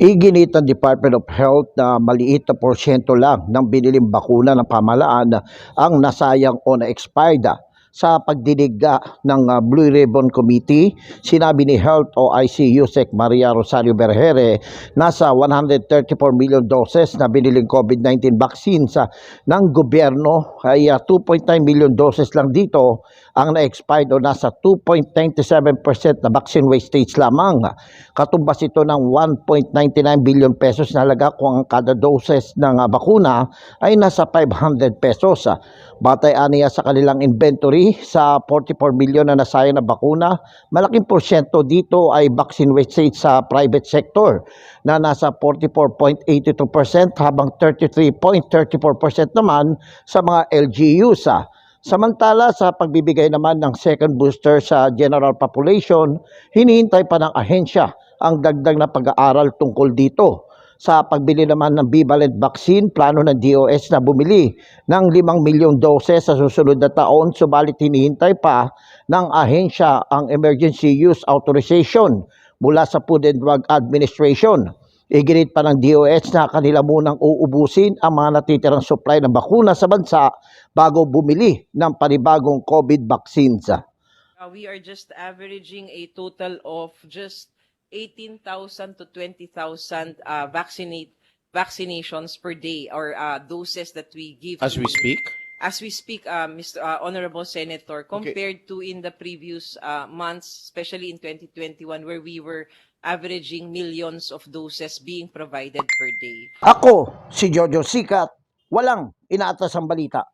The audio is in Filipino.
Iginit ng Department of Health na maliit na porsyento lang ng biniling bakuna ng pamahalaan ang nasayang o na-expired sa pagdinig ah, ng ah, Blue Ribbon Committee, sinabi ni Health OIC Yusek Maria Rosario Berhere nasa 134 million doses na biniling COVID-19 vaccines ah, ng gobyerno ay ah, 2.9 million doses lang dito ang na-expired o nasa 2.97% na vaccine wastage lamang. Katumbas ito ng 1.99 billion pesos na halaga kung ang kada doses ng ah, bakuna ay nasa 500 pesos. Batay aniya sa kanilang inventory sa 44 million na nasayang na bakuna, malaking porsyento dito ay vaccine wastage sa private sector na nasa 44.82% habang 33.34% naman sa mga LGUs. Samantala sa pagbibigay naman ng second booster sa general population, hinihintay pa ng ahensya ang dagdag na pag-aaral tungkol dito. Sa pagbili naman ng bivalent vaccine, plano ng DOS na bumili ng 5 milyong doses sa susunod na taon, subalit hinihintay pa ng ahensya ang emergency use authorization mula sa Food and Drug Administration. Iginit pa ng DOS na kanila munang uubusin ang mga natitirang supply ng bakuna sa bansa bago bumili ng panibagong COVID vaccines. Uh, we are just averaging a total of just 18,000 to 20,000 uh, vaccinate vaccinations per day or uh, doses that we give As to- we speak? as we speak uh, Mr. Uh, honorable senator compared to in the previous uh, months especially in 2021 where we were averaging millions of doses being provided per day Ako, si Jojo Sikat, walang inaatas ang balita.